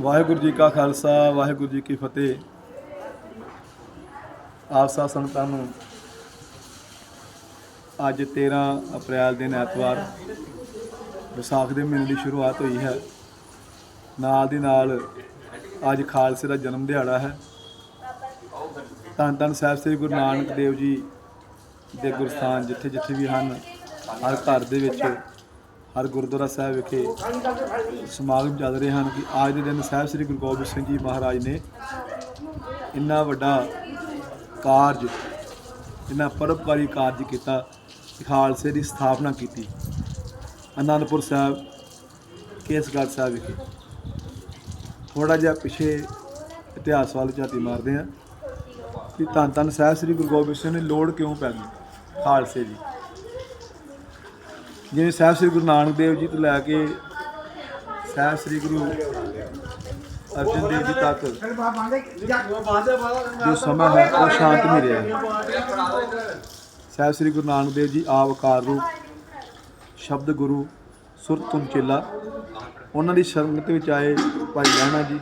ਵਾਹਿਗੁਰੂ ਜੀ ਕਾ ਖਾਲਸਾ, ਵਾਹਿਗੁਰੂ ਜੀ ਕੀ ਫਤਿਹ। ਆਪ ਸਾ ਸੰਗਤਾਂ ਨੂੰ ਅੱਜ 13 ਅਪ੍ਰੈਲ ਦਿਨ ਐਤਵਾਰ, ਵਿਸਾਖ ਦੇ ਮਹੀਨੇ ਦੀ ਸ਼ੁਰੂਆਤ ਹੋਈ ਹੈ। ਨਾਲ ਦੀ ਨਾਲ ਅੱਜ ਖਾਲਸੇ ਦਾ ਜਨਮ ਦਿਹਾੜਾ ਹੈ। ਧੰਨ ਧੰਨ ਸਾਹਿਬ ਸ੍ਰੀ ਗੁਰੂ ਨਾਨਕ ਦੇਵ ਜੀ ਦੇ ਗੁਰਸਥਾਨ ਜਿੱਥੇ ਜਿੱਥੇ ਵੀ ਹਨ, ਹਰ ਘਰ ਦੇ ਵਿੱਚ ਹਰ ਗੁਰਦੁਆਰਾ ਸਾਹਿਬ ਵਿਖੇ ਸਮਾਗਮ ਚੱਲ ਰਹੇ ਹਨ ਕਿ ਅੱਜ ਦੇ ਦਿਨ ਸਾਹਿਬ ਸ੍ਰੀ ਗੁਰੂ ਗੋਬਿੰਦ ਸਿੰਘ ਜੀ ਮਹਾਰਾਜ ਨੇ ਇੰਨਾ ਵੱਡਾ ਕਾਰਜ, ਇੰਨਾ ਪਰਉਪਕਾਰੀ ਕਾਰਜ ਕੀਤਾ ਖਾਲਸੇ ਦੀ ਸਥਾਪਨਾ ਕੀਤੀ ਅਨੰਦਪੁਰ ਸਾਹਿਬ, ਕੇਸਗੜ੍ਹ ਸਾਹਿਬ ਵਿਖੇ। ਥੋੜਾ ਜਿਹਾ ਪਿਛੇ ਇਤਿਹਾਸ ਵੱਲ ਝਾਤੀ ਮਾਰਦੇ ਹਾਂ ਕਿ ਧੰਨ ਧੰਨ ਸਾਹਿਬ ਸ੍ਰੀ ਗੁਰੂ ਗੋਬਿੰਦ ਸਿੰਘ ਨੇ ਲੋੜ ਕਿਉਂ ਪੈ ਗਈ ਖਾਲਸੇ ਦੀ? ਜਿਵੇਂ ਸਾਹਿਬ ਸ੍ਰੀ ਗੁਰੂ ਨਾਨਕ ਦੇਵ ਜੀ ਤੋਂ ਲੈ ਕੇ ਸਾਹਿਬ ਸ੍ਰੀ ਗੁਰੂ ਅਰਜਨ ਦੇਵ ਜੀ ਤੱਕ ਜੋ ਸਮਾਂ ਹੈ, ਉਹ ਸ਼ਾਂਤ ਮਿਲਿਆ ਰਿਹਾ। ਸਾਹਿਬ ਸ੍ਰੀ ਗੁਰੂ ਨਾਨਕ ਦੇਵ ਜੀ ਆਪ ਆਕਾਰ ਰੂਪ, ਸ਼ਬਦ ਗੁਰੂ ਸੁਰਤ ਤੁਮ ਚੇਲਾ, ਉਹਨਾਂ ਦੀ ਸੰਗਤ ਵਿੱਚ ਆਏ ਭਾਈ ਲਹਿਣਾ ਜੀ,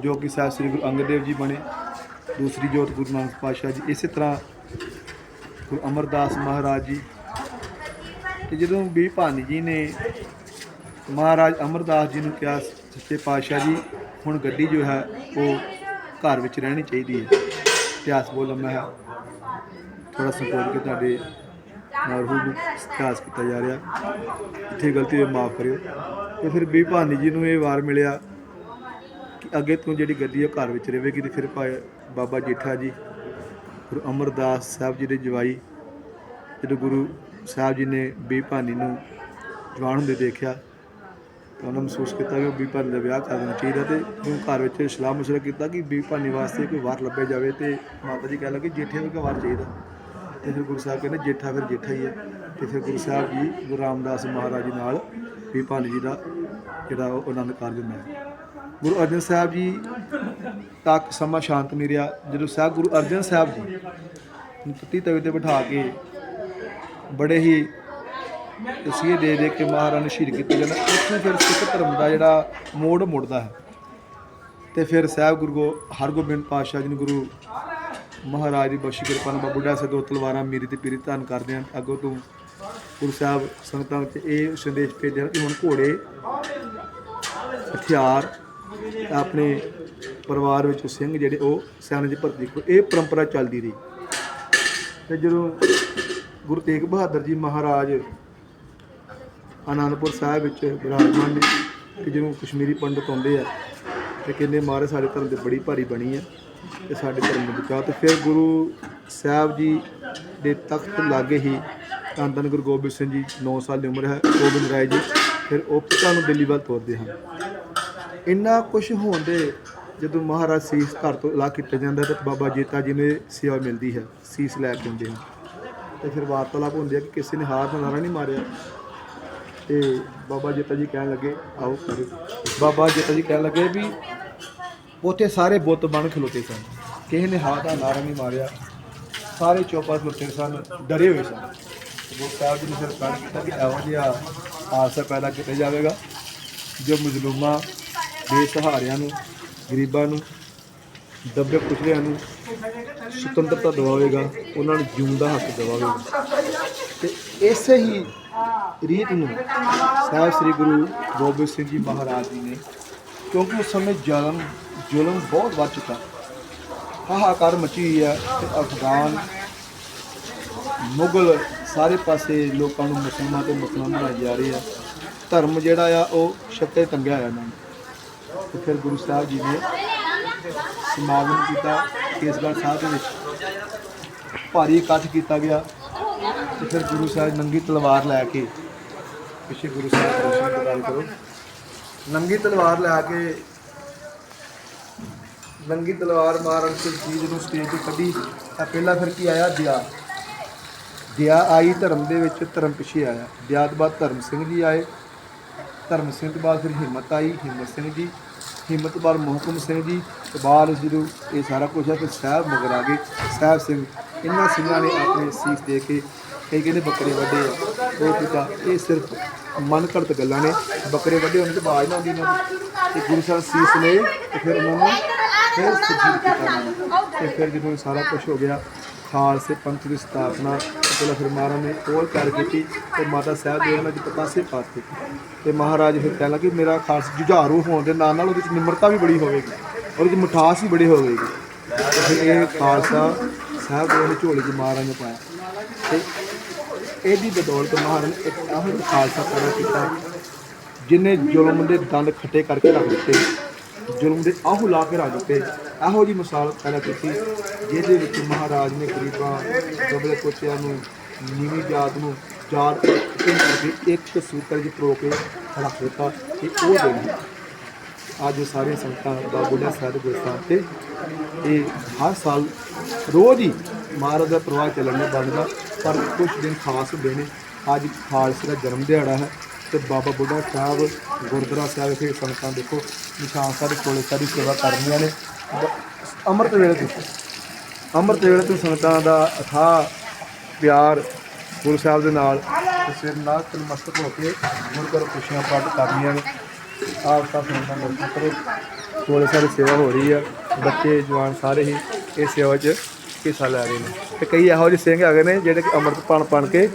ਜੋ ਕਿ ਸਾਹਿਬ ਸ੍ਰੀ ਗੁਰੂ ਅੰਗਦ ਦੇਵ ਜੀ ਬਣੇ। ਦੂਸਰੀ ਜੋਤ ਗੁਰੂ ਨਾਨਕ ਪਾਤਸ਼ਾਹ ਜੀ, ਇਸੇ ਤਰ੍ਹਾਂ ਗੁਰੂ ਅਮਰਦਾਸ ਮਹਾਰਾਜ ਜੀ ਤੇ ਜਦੋਂ ਵੀ ਭਾਨੀ ਜੀ ਨੇ ਮਹਾਰਾਜ ਅਮਰਦਾਸ ਜੀ ਨੂੰ ਕਿਹਾ, ਸੱਚੇ ਪਾਤਸ਼ਾਹ ਜੀ, ਹੁਣ ਗੱਡੀ ਜੋ ਹੈ, ਉਹ ਘਰ ਵਿੱਚ ਰਹਿਣੀ ਚਾਹੀਦੀ ਹੈ। ਇਤਿਹਾਸ ਬਹੁਤ ਲੰਮਾ ਹੈ ਥੋੜਾ ਸੰਕੋਚ ਕੇ ਤੁਹਾਡੇ ਮਰਹੂਮ ਨੂੰ ਇਤਿਹਾਸ ਕੀਤਾ ਜਾ ਰਿਹਾ। ਇੱਥੇ ਗਲਤੀ ਹੋਈ, ਮਾਫ ਕਰਿਓ। ਤੇ ਫਿਰ ਵੀ ਭਾਨੀ ਜੀ ਨੂੰ ਇਹ ਵਾਰ ਮਿਲਿਆ ਕਿ ਅੱਗੇ ਤੋਂ ਜਿਹੜੀ ਗੱਡੀ ਉਹ ਘਰ ਵਿੱਚ ਰਹੇਗੀ ਤੇ ਫਿਰ ਭਾਈ ਬਾਬਾ ਜੇਠਾ ਜੀ, ਗੁਰੂ ਅਮਰਦਾਸ ਸਾਹਿਬ ਜੀ ਦੇ ਜਵਾਈ, ਜਦੋਂ ਗੁਰੂ ਸਾਹਿਬ ਜੀ ਨੇ ਬੀ ਭਾਨੀ ਨੂੰ ਜਵਾਨ ਹੁੰਦੇ ਦੇਖਿਆ ਤਾਂ ਉਹਨਾਂ ਮਹਿਸੂਸ ਕੀਤਾ ਕਿ ਉਹ ਬੀ ਭਾਨੀ ਦਾ ਵਿਆਹ ਕਰਨਾ ਚਾਹੀਦਾ ਤੇ ਜੋ ਘਰ ਵਿੱਚ ਸਲਾਹ ਮਸ਼ਵਰਾ ਕੀਤਾ ਕਿ ਬੀ ਭਾਨੀ ਵਾਸਤੇ ਕੋਈ ਵਾਰ ਲੱਭਿਆ ਜਾਵੇ ਤੇ ਮਾਤਾ ਜੀ ਕਹਿ ਲੱਗੇ ਜੇਠੇ ਵਰਗਾ ਵਾਰ ਚਾਹੀਦਾ। ਤੇ ਫਿਰ ਗੁਰੂ ਸਾਹਿਬ ਕਹਿੰਦੇ ਜੇਠਾ ਫਿਰ ਜੇਠਾ ਹੀ ਹੈ। ਤੇ ਫਿਰ ਗੁਰੂ ਸਾਹਿਬ ਜੀ, ਗੁਰੂ ਰਾਮਦਾਸ ਮਹਾਰਾਜ ਜੀ ਨਾਲ ਬੀ ਭਾਨੀ ਜੀ ਦਾ ਜਿਹੜਾ ਉਹ ਆਨੰਦ ਕਾਰਜ ਹੁੰਦਾ ਹੈ। ਗੁਰੂ ਅਰਜਨ ਸਾਹਿਬ ਜੀ ਤੱਕ ਸਮਾਂ ਸ਼ਾਂਤ ਨਹੀਂ ਰਿਹਾ ਜਦੋਂ ਸਾਹਿਬ ਗੁਰੂ ਅਰਜਨ ਸਾਹਿਬ ਜੀ ਨੂੰ ਤਤੀ ਤਵੇ ਤੇ ਬਿਠਾ ਕੇ ਬੜੇ ਹੀ ਤਸੀਹੇ ਦੇ ਦੇ ਕੇ ਮਹਾਰਾਜ ਨੂੰ ਸ਼ਹੀਦ ਕੀਤਾ ਜਾਂਦਾ ਉੱਥੋਂ ਫਿਰ ਸਿੱਖ ਧਰਮ ਦਾ ਜਿਹੜਾ ਮੋੜ ਮੁੜਦਾ ਹੈ। ਤੇ ਫਿਰ ਸਾਹਿਬ ਗੁਰੂ ਗੋ, ਹਰਗੋਬਿੰਦ ਪਾਤਸ਼ਾਹ ਜੀ ਨੂੰ ਗੁਰੂ ਮਹਾਰਾਜ ਦੀ ਬਖਸ਼ੀ ਕਿਰਪਾ ਨਾਲ ਬੁੱਢਾ ਸੇ ਦੋ ਤਲਵਾਰਾਂ ਮੀਰੀ ਤੇ ਪੀਰੀ ਧੰਨ ਕਰਦੇ ਹਨ। ਅੱਗੋਂ ਤੋਂ ਗੁਰੂ ਸਾਹਿਬ ਸੰਗਤਾਂ ਵਿੱਚ ਇਹ ਸੰਦੇਸ਼ ਭੇਜਿਆ ਕਿ ਹੁਣ ਘੋੜੇ ਹਥਿਆਰ ਆਪਣੇ ਪਰਿਵਾਰ ਵਿੱਚ ਸਿੰਘ ਜਿਹੜੇ ਉਹ ਸੈਨਾ ਦੀ ਭਰਤੀ ਇਹ ਪਰੰਪਰਾ ਚੱਲਦੀ ਰਹੀ। ਤੇ ਜਦੋਂ ਗੁਰੂ ਤੇਗ ਬਹਾਦਰ ਜੀ ਮਹਾਰਾਜ ਆਨੰਦਪੁਰ ਸਾਹਿਬ ਵਿੱਚ ਵਿਰਾਜਮਾਨ ਨੇ ਕਿ ਜਦੋਂ ਕਸ਼ਮੀਰੀ ਪੰਡਤ ਆਉਂਦੇ ਆ ਤੇ ਕਹਿੰਦੇ ਮਾਰੇ ਸਾਡੇ ਧਰਮ ਦੇ ਬੜੀ ਭਾਰੀ ਬਣੀ ਆ ਤੇ ਸਾਡੇ ਧਰਮ ਨੂੰ ਬਚਾਓ। ਤੇ ਫਿਰ ਗੁਰੂ ਸਾਹਿਬ ਜੀ ਦੇ ਤਖਤ ਲਾਗੇ ਹੀ ਧੰਨ ਧੰਨ ਗੁਰੂ ਗੋਬਿੰਦ ਸਿੰਘ ਜੀ 9 ਸਾਲ ਦੀ ਉਮਰ ਹੈ, ਗੋਬਿੰਦ ਰਾਏ ਜੀ, ਫਿਰ ਉਹ ਪਿਤਾ ਨੂੰ ਦਿੱਲੀ ਵੱਲ ਤੋਰਦੇ ਹਨ। ਇੰਨਾ ਕੁਝ ਹੋਣ ਦੇ ਜਦੋਂ ਮਹਾਰਾਜ ਸੀਸ ਘਰ ਤੋਂ ਲਾ ਕੀਤਾ ਜਾਂਦਾ ਤਾਂ ਬਾਬਾ ਜੀਤਾ ਜੀ ਨੇ ਸੇਵਾ ਮਿਲਦੀ ਹੈ, ਸੀਸ ਲੈ ਕੇ ਆਉਂਦੇ ਹਨ। ਤੇ ਫਿਰ ਵਾਰਤਾਲਾਪ ਹੁੰਦੀ ਹੈ ਕਿ ਕਿਸੇ ਨੇ ਹਾਰ ਨਾਲ ਨਾਰਾ ਨਹੀਂ ਮਾਰਿਆ। ਤੇ ਬਾਬਾ ਜੀਤਾ ਜੀ ਕਹਿਣ ਲੱਗੇ, ਆਓ ਕਰੇ ਬਾਬਾ ਜੀਤਾ ਜੀ ਕਹਿਣ ਲੱਗੇ ਵੀ ਉੱਥੇ ਸਾਰੇ ਬੁੱਤ ਬਣ ਖਲੋਤੇ ਸਨ। ਕਿਸੇ ਨੇ ਹਾਰ ਦਾ ਨਾਰਾ ਨਹੀਂ ਮਾਰਿਆ। ਸਾਰੇ ਚੌਪਾ ਖਲੋਤੇ ਸਨ, ਡਰੇ ਹੋਏ ਸਨ। ਗੁਰੂ ਸਾਹਿਬ ਜੀ ਨੇ ਫਿਰ ਪ੍ਰਣ ਕੀਤਾ ਕਿ ਇਹੋ ਜਿਹਾ ਹਾਦਸਾ ਪੈਦਾ ਕੀਤਾ ਜਾਵੇਗਾ, ਜੋ ਮਜ਼ਲੂਮਾਂ, ਬੇਸਹਾਰਿਆਂ ਨੂੰ, ਗਰੀਬਾਂ ਨੂੰ, ਦੱਬੇ ਕੁਚਲਿਆਂ ਨੂੰ ਸੁਤੰਤਰਤਾ ਦਿਵਾਵੇਗਾ, ਉਹਨਾਂ ਨੂੰ ਜਿਉਣ ਦਾ ਹੱਕ ਦਿਵਾਵੇਗਾ। ਤੇ ਇਸੇ ਹੀ ਰੀਤ ਨੂੰ ਸਾਹਿਬ ਸ੍ਰੀ ਗੁਰੂ ਗੋਬਿੰਦ ਸਿੰਘ ਜੀ ਮਹਾਰਾਜ ਜੀ ਨੇ, ਕਿਉਂਕਿ ਉਸ ਸਮੇਂ ਜ਼ੁਲਮ ਜ਼ੁਲਮ ਬਹੁਤ ਵੱਧ ਚੁੱਕਾ। ਹਾਹਾਕਾਰ ਮਚੀ ਹੋਈ ਹੈ ਤੇ ਅਫਗਾਨ, ਮੁਗਲ ਸਾਰੇ ਪਾਸੇ ਲੋਕਾਂ ਨੂੰ ਮੁਸਲਮਾਨ ਤੇ ਮੁਸਲਮਾਨ ਬਣਾਏ ਜਾ ਰਹੇ ਆ। ਧਰਮ ਜਿਹੜਾ ਆ, ਉਹ ਛੱਤੇ ਟੰਗਿਆ ਹੋਇਆ ਇਹਨਾਂ ਨੂੰ। ਤੇ ਫਿਰ ਗੁਰੂ ਸਾਹਿਬ ਜੀ ਨੇ ਸਮਾਗਮ ਕੀਤਾ। ਕੇਸਗੜ੍ਹ ਸਾਹਿਬ ਦੇ ਵਿੱਚ ਭਾਰੀ ਇਕੱਠ ਕੀਤਾ ਗਿਆ ਤੇ ਫਿਰ ਗੁਰੂ ਸਾਹਿਬ ਨੰਗੀ ਤਲਵਾਰ ਲੈ ਕੇ ਪਿੱਛੇ ਗੁਰੂ ਸਾਹਿਬ ਦੇ ਦਰਸ਼ਨ ਦੀ ਗੱਲ ਕਰੋ। ਨੰਗੀ ਤਲਵਾਰ ਲੈ ਕੇ ਨੰਗੀ ਤਲਵਾਰ ਮਾਰਨ ਤੇ ਜੀ ਨੂੰ ਸਟੇਜ ਤੇ ਕੱਢੀ ਤਾਂ ਪਹਿਲਾਂ ਫਿਰ ਕੀ ਆਇਆ? ਦਿਆ। ਦਿਆ ਆਈ ਧਰਮ ਦੇ ਵਿੱਚ, ਧਰਮ ਪਿੱਛੇ ਆਇਆ। ਦਿਆ ਤੋਂ ਬਾਅਦ ਧਰਮ ਸਿੰਘ ਜੀ ਆਏ। ਧਰਮ ਸਿੰਘ ਤੋਂ ਬਾਅਦ ਫਿਰ ਹਿੰਮਤ ਆਈ, ਹਿੰਮਤ ਸਿੰਘ ਜੀ ਹਿੰਮਤ ਤੋਂ ਬਾਅਦ ਮੋਹਕਮ ਸਿੰਘ ਜੀ ਤੇ ਬਾਅਦ ਜਦੋਂ ਇਹ ਸਾਰਾ ਕੁਝ ਹੈ ਫਿਰ ਸਾਹਿਬ ਮਗਰ ਆ ਗਏ। ਸਾਹਿਬ ਸਿੰਘ, ਇਹਨਾਂ ਸਿੰਘਾਂ ਨੇ ਆਪਣੇ ਸੀਸ ਦੇ ਕੇ ਕਈ ਕਹਿੰਦੇ ਬੱਕਰੇ ਵੱਡੇ ਆ। ਉਹ ਕੀਤਾ ਇਹ ਸਿਰਫ ਮਨ ਘੜਤ ਗੱਲਾਂ ਨੇ। ਬੱਕਰੇ ਵੱਡੇ ਹੋਣ ਤੋਂ ਬਾਅਦ ਨਾ ਆਉਂਦੀ ਇਹਨਾਂ ਤੇ ਗੁਰੂ ਸਾਹਿਬ ਸੀਸ ਲਏ ਤੇ ਫਿਰ ਉਹਨਾਂ ਨੂੰ ਫਿਰ ਸੁਜੀਤ ਕੀਤਾ ਤੇ ਫਿਰ ਜਦੋਂ ਸਾਰਾ ਕੁਝ ਹੋ ਗਿਆ, ਖਾਲਸੇ ਪੰਥ ਦੀ ਸਥਾਪਨਾ ਪਹਿਲਾਂ ਫਿਰ ਮਹਾਰਾਜ ਨੇ ਕੋਲ ਕਰ ਕੀਤੀ ਤੇ ਮਾਤਾ ਸਾਹਿਬ ਦੇ ਉਹਨਾਂ ਦੀ ਪਤਾਸੇ ਪਾਤੇ। ਤੇ ਮਹਾਰਾਜ ਫਿਰ ਕਹਿਣ ਲੱਗੇ ਮੇਰਾ ਖਾਲਸ ਜੁਝਾਰੂ ਹੋਣ ਦੇ ਨਾਲ ਨਾਲ ਉਹਦੇ ਵਿੱਚ ਨਿਮਰਤਾ ਵੀ ਬੜੀ ਹੋਵੇਗੀ ਉਹਦੇ ਵਿੱਚ ਮਿਠਾਸ ਵੀ ਬੜੀ ਹੋਵੇਗੀ। ਫਿਰ ਇਹ ਖਾਲਸਾ ਸਾਹਿਬ ਦੇ ਉਹਨੇ ਝੋਲੇ 'ਚ ਮਹਾਰਾਜ ਨੇ ਪਾਇਆ। ਤੇ ਇਹਦੀ ਬਦੌਲਤ ਮਹਾਰਾਜ ਨੇ ਇੱਕ ਜਿਹਾ ਖਾਲਸਾ ਪੈਦਾ ਕੀਤਾ ਜਿਨੇ ਜ਼ੁਲਮ ਦੇ ਦੰਦ ਖੱਟੇ ਕਰਕੇ ਰੱਖ ਦਿੱਤੇ ਜ਼ੁਲਮ ਦੇ ਆਹੂ ਲਾ ਕੇ ਰੱਖ ਦਿੱਤੇ ਇਹੋ ਜੀ ਮਿਸਾਲ ਪੈਦਾ ਕੀਤੀ ਜਿਹਦੇ ਵਿੱਚ ਮਹਾਰਾਜ ਨੇ ਗਰੀਬਾਂ ਦਬਲੇ ਕੋਚਿਆਂ ਨੂੰ, ਨੀਵੀਂ ਜਾਤ ਨੂੰ ਜਾਤ ਇੱਕ ਕਰਕੇ ਇੱਕ ਸੂਤਰ ਵਿੱਚ ਪਰੋ ਕੇ ਰੱਖ ਦਿੱਤਾ ਕਿ ਉਹ ਦਿਨ ਅੱਜ ਸਾਰੇ ਸੰਗਤਾਂ ਦਾ ਬੁੱਢਾ ਸਾਹਿਬ ਦੇ ਤੇ ਇਹ ਹਰ ਸਾਲ ਰੋਜ਼ ਹੀ ਮਹਾਰਾਜ ਦਾ ਪ੍ਰਵਾਹ ਚੱਲਣ ਬਣਦਾ ਪਰ ਕੁਝ ਦਿਨ ਖਾਸ ਹੁੰਦੇ ਨੇ। ਅੱਜ ਖਾਲਸੇ ਦਾ ਜਨਮ ਦਿਹਾੜਾ ਹੈ ਤੇ ਬਾਬਾ ਬੁੱਢਾ ਸਾਹਿਬ ਗੁਰਦੁਆਰਾ ਸਾਹਿਬ ਵਿਖੇ ਸੰਗਤਾਂ ਦੇਖੋ, ਨਿਸ਼ਾਨ ਸਾਹਿਬ ਕੋਲੇ ਸਾਰੀ ਸੇਵਾ ਕਰ ਨੇ। ਅੰਮ੍ਰਿਤ ਵੇਲੇ ਤੋਂ। ਅੰਮ੍ਰਿਤ ਵੇਲੇ ਤੋਂ ਸੰਗਤਾਂ ਦਾ ਅਥਾਹ ਪਿਆਰ ਗੁਰੂ ਸਾਹਿਬ ਦੇ ਨਾਲ ਸਿਰ ਨਾਲ ਤਲਮਸਤਕ ਹੋ ਕੇ ਗੁਰਕਰ ਖੁਸ਼ੀਆਂ ਪ੍ਰਾਪਤ ਕਰਨੀਆਂ ਨੇ। ਆਪ ਸਭ ਸੰਗਤਾਂ ਦਾ ਦਰਸ਼ਨ ਕਰੋ। ਕੋਲੇ ਸਾਰੀ ਸੇਵਾ ਹੋ ਰਹੀ ਆ। ਬੱਚੇ, ਜਵਾਨ ਸਾਰੇ ਹੀ ਇਸ ਸੇਵਾ 'ਚ ਹਿੱਸਾ ਲੈ ਰਹੇ ਨੇ। ਤੇ ਕਈ ਇਹੋ ਜਿਹੇ ਸਿੰਘ ਆ ਗਏ ਨੇ ਜਿਹੜੇ ਕਿ ਅੰਮ੍ਰਿਤ ਪਾਣ ਪਾਣ ਕੇ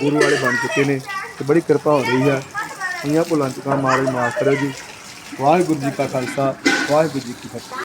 ਗੁਰੂ ਵਾਲੇ ਬਣ ਚੁੱਕੇ ਨੇ ਤੇ ਬੜੀ ਕਿਰਪਾ ਹੋ ਰਹੀ ਆ। ਇਆਂ ਭੁੱਲਾਂ ਚੁੱਕਾਂ ਮਾਰੇ ਮਾਫ ਕਰੋ ਜੀ। ਵਾਹਿਗੁਰੂ ਜੀ ਕਾ ਖਾਲਸਾ, ਵਾਹਿਗੁਰੂ ਜੀ ਕੀ ਫਤਿਹ।